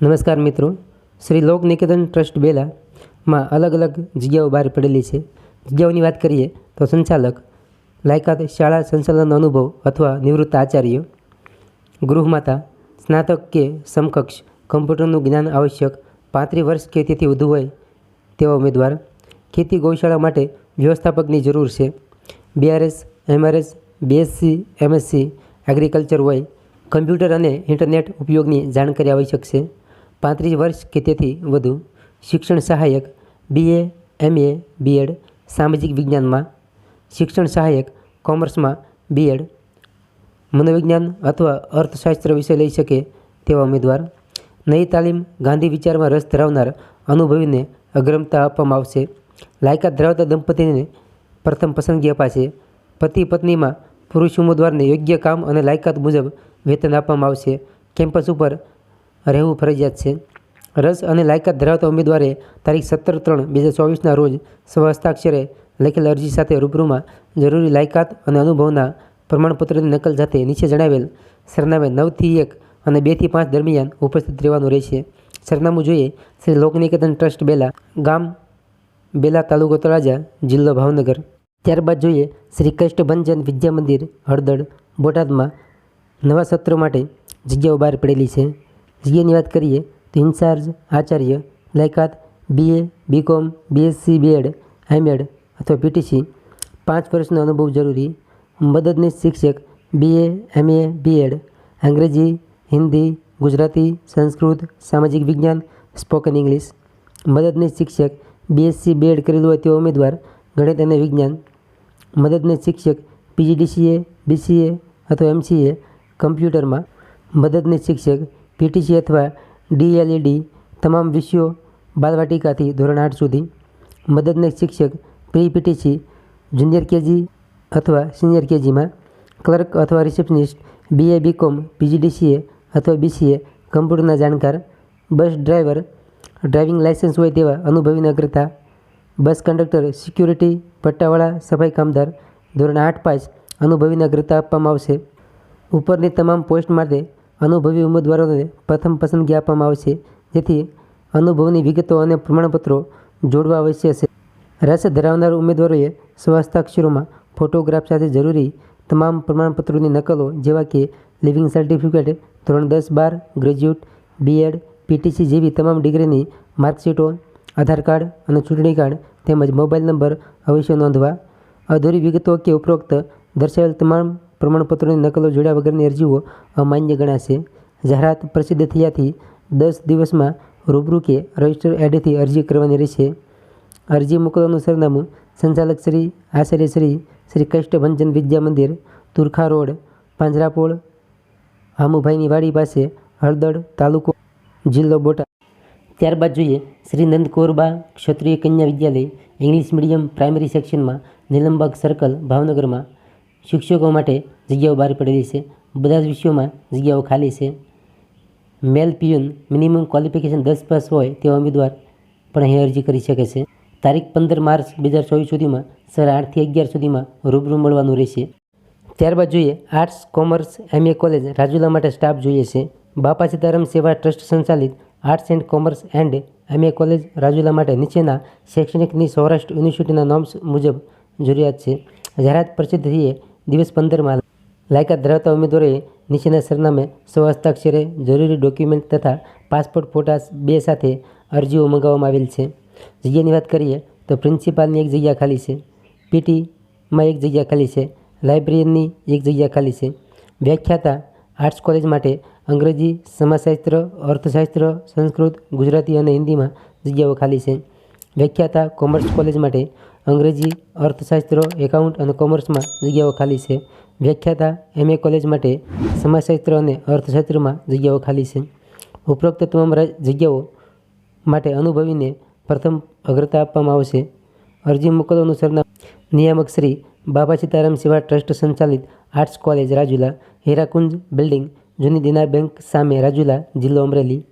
નમસ્કાર મિત્રો. શ્રી લોક નિકેતન ટ્રસ્ટ બેલામાં અલગ અલગ જગ્યાઓ બહાર પડેલી છે. જગ્યાઓની વાત કરીએ તો સંચાલક, લાયકાત, શાળા સંચાલન અનુભવ અથવા નિવૃત્ત આચાર્ય, ગૃહમાતા, સ્નાતક કે સમકક્ષ કમ્પ્યુટરનું જ્ઞાન આવશ્યક પાંત્રીસ વર્ષ કે તેથી વધુ હોય તેવા ઉમેદવાર, ખેતી ગૌશાળા માટે વ્યવસ્થાપકની જરૂર છે. BRS MRS BSc MSc agriculture હોય, કમ્પ્યુટર અને ઇન્ટરનેટ ઉપયોગની જાણકારી આવશ્યક છે. પાંત્રીસ વર્ષ કે તેથી વધુ શિક્ષણ સહાયક બીએ એમએ બીએડ સામાજિક વિજ્ઞાનમાં, શિક્ષણ સહાયક, કોમર્સમાં બીએડ મનોવિજ્ઞાન અથવા અર્થશાસ્ત્ર વિષય લઈ શકે તેવા ઉમેદવાર. નવી તાલીમ ગાંધી વિચારમાં રસ ધરાવનાર અનુભવીને અગ્રમતા આપવામાં આવશે. લાયકાત ધરાવતા દંપતીને પ્રથમ પસંદગી અપાશે. પતિ પત્નીમાં પુરુષ ઉમેદવારને યોગ્ય કામ અને લાયકાત મુજબ વેતન આપવામાં આવશે. કેમ્પસ ઉપર રહેવું ફરજિયાત છે. રસ અને લાયકાત ધરાવતા ઉમેદવારે તારીખ સત્તર ત્રણ બે હજાર ચોવીસના રોજ સ્વહસ્તાક્ષરે લખેલ અરજી સાથે રૂબરૂમાં જરૂરી લાયકાત અને અનુભવના પ્રમાણપત્રની નકલ સાથે નીચે જણાવેલ સરનામે નવથી એક અને બેથી પાંચ દરમિયાન ઉપસ્થિત રહેવાનું રહેશે. સરનામું જોઈએ શ્રી લોકનિકેતન ટ્રસ્ટ બેલા ગામ બેલા તાલુકો તળાજા, જિલ્લો ભાવનગર. ત્યારબાદ જોઈએ શ્રી કષ્ટભંજન વિદ્યા મંદિર હળદળ બોટાદમાં નવા સત્ર માટે જગ્યાઓ બહાર પડેલી છે. જગ્યાની વાત કરીએ તો ઇન્ચાર્જ, આચાર્ય, લાયકાત BA BCom BSc BEd MEd અથવા પીટીસી પાંચ વર્ષનો અનુભવ જરૂરી, મદદનીશ શિક્ષક બીએ એમએ બીએડ અંગ્રેજી, હિન્દી, ગુજરાતી, સંસ્કૃત, સામાજિક વિજ્ઞાન, સ્પોકન ઇંગ્લિશ. મદદનીશ શિક્ષક બીએસસી બીએડ કરેલું હોય તેવો ઉમેદવાર, ગણિત અને વિજ્ઞાન. મદદનીશ શિક્ષક પીજીડીસીએ બીસીએ અથવા એમસીએ કમ્પ્યુટરમાં. મદદનીશ શિક્ષક પીટીસી અથવા ડીએલઈડી તમામ વિષયો બાલવાટિકાથી ધોરણ આઠ સુધી. મદદનીશ શિક્ષક પ્રી પીટીસી, જુનિયર કેજી અથવા સિનિયર કેજીમાં. ક્લર્ક અથવા રિસેપ્શનિસ્ટ, બીએ, બીકોમ, પીજીડીસીએ અથવા બીસીએ કમ્પ્યુટરના જાણકાર. બસ ડ્રાઈવર, ડ્રાઇવિંગ લાઇસન્સ હોય તેવા અનુભવી નગરતા બસ કંડક્ટર, સિક્યુરિટી, પટ્ટાવાળા, સફાઈ કામદાર ધોરણ આઠ પાંચ અનુભવી નગરતા આપવામાં આવશે. ઉપરની તમામ પોસ્ટ માટે અનુભવી ઉમેદવારોને પ્રથમ પસંદગી આપવામાં આવશે જેથી અનુભવની વિગતો અને પ્રમાણપત્રો જોડવા આવશ્ય છે. રસ ધરાવનાર ઉમેદવારોએ સ્વહસ્તાક્ષરોમાં ફોટોગ્રાફ સાથે જરૂરી તમામ પ્રમાણપત્રોની નકલો જેવા કે લિવિંગ સર્ટિફિકેટ, ધોરણ દસ બાર, ગ્રેજ્યુએટ, બીએડ, પીટીસી જેવી તમામ ડિગ્રીની માર્કશીટો, આધાર કાર્ડ અને ચૂંટણી કાર્ડ તેમજ મોબાઈલ નંબર અવશ્ય નોંધવા. અધૂરી વિગતો કે ઉપરોક્ત દર્શાવેલ તમામ પ્રમાણપત્રોની નકલો જોડ્યા વગરની અરજીઓ અમાન્ય ગણાશે. જાહેરાત પ્રસિદ્ધ થયાથી દસ દિવસમાં રૂબરૂ કે રજિસ્ટર એડેથી અરજી કરવાની રહેશે. અરજી મોકલવાનું સરનામું સંચાલક શ્રી આચાર્ય શ્રી શ્રી કષ્ટભંજન વિદ્યા મંદિર, તુરખા રોડ, પાંજરાપોળ, હામુભાઈની વાડી પાસે, હળદળ તાલુકો, જિલ્લો બોટાદ. ત્યારબાદ જોઈએ શ્રી નંદ કોરબા ક્ષત્રિય કન્યા વિદ્યાલય, ઇંગ્લિશ મીડિયમ પ્રાઇમરી સેક્શનમાં, નીલમબાગ સર્કલ, ભાવનગરમાં શિક્ષકો માટે જગ્યાઓ બહાર પડેલી છે. બધા જ વિષયોમાં જગ્યાઓ ખાલી છે. મેલ પિયુન મિનિમમ ક્વોલિફિકેશન દસ પાસ હોય તેવા ઉમેદવાર પણ અહીં અરજી કરી શકે છે. તારીખ પંદર માર્ચ બે હજાર ચોવીસ સુધીમાં સર આઠથી અગિયાર સુધીમાં રૂબરૂ મળવાનું રહેશે. ત્યારબાદ જોઈએ arts, commerce, MA college Rajula માટે સ્ટાફ જોઈએ છે. બાપા સીતારામ સેવા ટ્રસ્ટ સંચાલિત arts and commerce and MA college Rajula માટે નીચેના શૈક્ષણિકની સૌરાષ્ટ્ર યુનિવર્સિટીના નોમ્સ મુજબ જરૂરિયાત છે. જાહેરાત પ્રસિદ્ધ થઈએ દિવસ પંદરમાં લાયકાત ધરાવતા ઉમેદવારોએ નીચેના સરનામે સ્વહસ્તાક્ષરે જરૂરી ડોક્યુમેન્ટ તથા પાસપોર્ટ ફોટા બે સાથે અરજીઓ મંગાવવામાં આવેલ છે. જગ્યાની વાત કરીએ તો પ્રિન્સિપાલની એક જગ્યા ખાલી છે. પીટીમાં એક જગ્યા ખાલી છે. લાઇબ્રેરીની એક જગ્યા ખાલી છે. વ્યાખ્યાતા આર્ટ્સ કોલેજ માટે અંગ્રેજી, સમાજશાસ્ત્ર, અર્થશાસ્ત્ર, સંસ્કૃત, ગુજરાતી અને હિન્દીમાં જગ્યાઓ ખાલી છે. વ્યાખ્યાતા કોમર્સ કોલેજ માટે અંગ્રેજી અર્થશાસ્ત્ર, એકાઉન્ટ અને કોમર્સમાં જગ્યાઓ ખાલી છે. વ્યાખ્યાતા એમએ કોલેજ માટે સમાજશાસ્ત્ર અને અર્થશાસ્ત્રમાં જગ્યાઓ ખાલી છે. ઉપરોક્ત તમામ જગ્યાઓ માટે અનુભવીને પ્રથમ અગ્રતા આપવામાં આવશે. અરજી મોકલવાનું સરનામું નિયામક શ્રી બાબા સીતારામ સેવા ટ્રસ્ટ સંચાલિત arts college Rajula, Hirakunj building, જૂની દિના બેંક સામે રાજુલા, જિલ્લો અમરેલી.